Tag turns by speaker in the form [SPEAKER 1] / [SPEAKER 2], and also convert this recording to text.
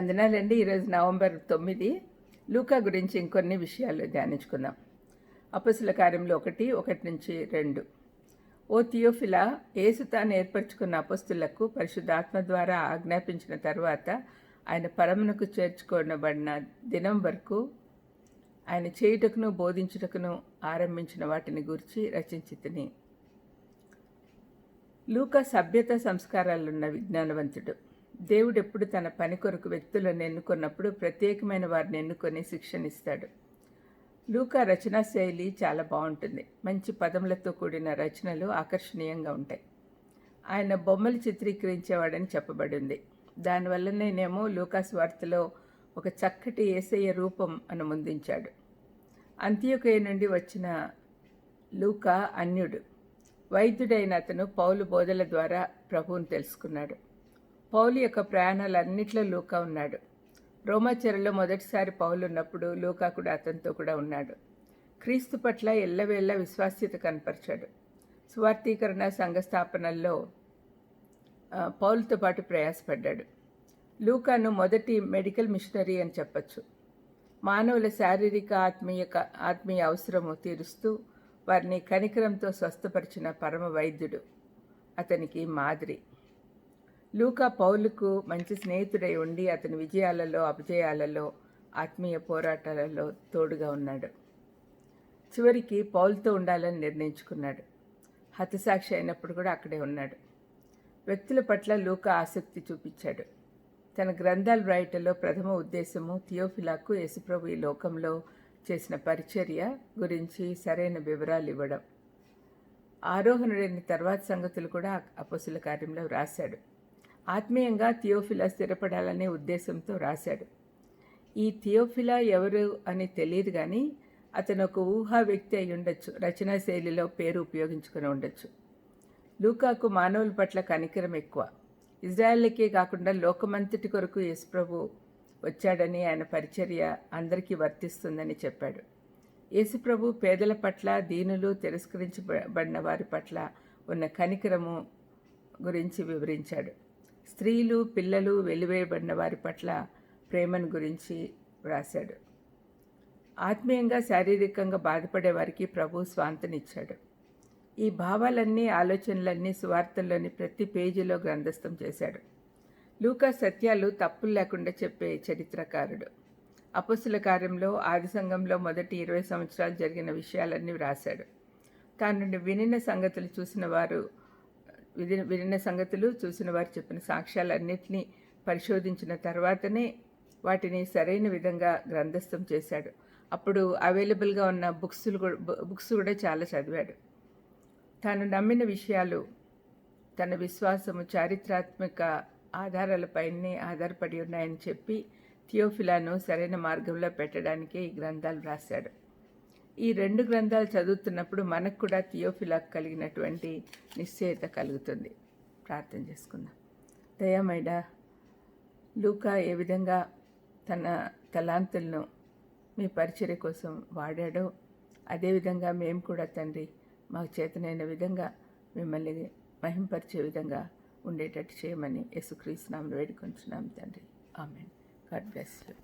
[SPEAKER 1] వందనాలండి ఈరోజు నవంబర్ తొమ్మిది. లూకా గురించి ఇంకొన్ని విషయాలు ధ్యానించుకుందాం. అపసుల కార్యంలో ఒకటి ఒకటి నుంచి రెండు. ఓ థియోఫిలా ఏసు తాను ఏర్పరచుకున్న అపస్తులకు పరిశుద్ధాత్మ ద్వారా ఆజ్ఞాపించిన తర్వాత ఆయన పరమునకు చేర్చుకోనబడిన దినం వరకు ఆయన చేయుటకును బోధించుటకును ఆరంభించిన వాటిని గురించి రచించి తిని. లూకా సభ్యత సంస్కారాలున్న విజ్ఞానవంతుడు. దేవుడు ఎప్పుడు తన పని కొరకు వ్యక్తులను ఎన్నుకున్నప్పుడు ప్రత్యేకమైన వారిని ఎన్నుకొని శిక్షణిస్తాడు. లూకా రచనా శైలి చాలా బాగుంటుంది. మంచి పదములతో కూడిన రచనలు ఆకర్షణీయంగా ఉంటాయి. ఆయన బొమ్మలు చిత్రీకరించేవాడని చెప్పబడింది. దానివల్ల నేనేమో లూకాస్ వార్తలో ఒక చక్కటి ఏసయ్య రూపం అని ముందించాడు అంత్యోకయ నుండి వచ్చిన లూకా అన్యుడు. వైద్యుడైన అతను పౌలు బోధల ద్వారా ప్రభువును తెలుసుకున్నాడు. పౌలు యొక్క ప్రయాణాలన్నిట్లో లూకా ఉన్నాడు. రోమాచరలో మొదటిసారి పౌలు ఉన్నప్పుడు లూకా కూడా అతనితో కూడా ఉన్నాడు. క్రీస్తు పట్ల ఎల్లవేళ్ళ విశ్వాస్యత కనపరిచాడు. స్వార్థీకరణ సంఘస్థాపనల్లో పౌలతో పాటు ప్రయాసపడ్డాడు. లూకాను మొదటి మెడికల్ మిషనరీ అని చెప్పచ్చు. మానవుల శారీరక ఆత్మీయ ఆత్మీయ అవసరము తీరుస్తూ వారిని కనికరంతో స్వస్థపరిచిన పరమ వైద్యుడు అతనికి మాదిరి. లూకా పౌలుకు మంచి స్నేహితుడై ఉండి అతని విజయాలలో అపజయాలలో ఆత్మీయ పోరాటాలలో తోడుగా ఉన్నాడు. చివరికి పౌల్తో ఉండాలని నిర్ణయించుకున్నాడు. హతసాక్షి అయినప్పుడు కూడా అక్కడే ఉన్నాడు. వ్యక్తుల పట్ల లూకా ఆసక్తి చూపించాడు. తన గ్రంథాలు వ్రాయటంలో ప్రథమ ఉద్దేశము థియోఫిలాకు యేసుప్రభు ఈ లోకంలో చేసిన పరిచర్య గురించి సరైన వివరాలు ఇవ్వడం. ఆరోహణుడైన తర్వాత సంగతులు కూడా అపసుల కార్యంలో వ్రాశాడు. ఆత్మీయంగా థియోఫిలా స్థిరపడాలనే ఉద్దేశంతో రాశాడు. ఈ థియోఫిలా ఎవరు అని తెలియదు కానీ అతను ఒక ఊహా వ్యక్తి అయి ఉండొచ్చు రచనా శైలిలో పేరు ఉపయోగించుకుని ఉండొచ్చు. లూకాకు మానవుల పట్ల కనికరం ఎక్కువ. ఇజ్రాయెల్కే కాకుండా లోకమంతటి కొరకు యేసుప్రభు వచ్చాడని ఆయన పరిచర్య అందరికీ వర్తిస్తుందని చెప్పాడు. యేసుప్రభు పేదల పట్ల దీనులు తిరస్కరించబడిన వారి పట్ల ఉన్న కనికరము గురించి వివరించాడు. స్త్రీలు పిల్లలు వెలివేయబడిన వారి పట్ల ప్రేమను గురించి వ్రాశాడు. ఆత్మీయంగా శారీరకంగా బాధపడే వారికి ప్రభు స్వాంతనిచ్చాడు. ఈ భావాలన్నీ ఆలోచనలన్నీ సువార్తల్లోని ప్రతి పేజీలో గ్రంథస్థం చేశాడు. లూకా సత్యాలు తప్పులు లేకుండా చెప్పే చరిత్రకారుడు. అపస్సుల కార్యంలో ఆది సంఘంలో మొదటి ఇరవై సంవత్సరాలు జరిగిన విషయాలన్నీ వ్రాశాడు. తాను వినిన సంగతులు చూసిన వారు విని వినిన సంగతులు చూసిన వారు చెప్పిన సాక్ష్యాలన్నింటినీ పరిశోధించిన తర్వాతనే వాటిని సరైన విధంగా గ్రంథస్థం చేశాడు. అప్పుడు అవైలబుల్గా ఉన్న బుక్స్లు కూడా బుక్స్ కూడా చాలా చదివాడు. తాను నమ్మిన విషయాలు తన విశ్వాసము చారిత్రాత్మక ఆధారాలపైనే ఆధారపడి ఉన్నాయని చెప్పి థియోఫిలాను సరైన మార్గంలో పెట్టడానికే ఈ గ్రంథాలు రాశాడు ఈ రెండు గ్రంథాలు చదువుతున్నప్పుడు మనకు కూడా థియోఫిలాక్ కలిగినటువంటి నిశ్చయత కలుగుతుంది. ప్రార్థన చేసుకుందాం. దయామైడ లూకా ఏ విధంగా తన తలాంతులను మీ పరిచర్య కోసం వాడాడో అదేవిధంగా మేము కూడా తండ్రి మాకు చేతనైన విధంగా మిమ్మల్ని మహింపరిచే విధంగా ఉండేటట్టు చేయమని యేసుక్రీస్తునామను వేడుకొంచున్నాం తండ్రి. ఆమె గాడ్ బ్లెస్ యూ.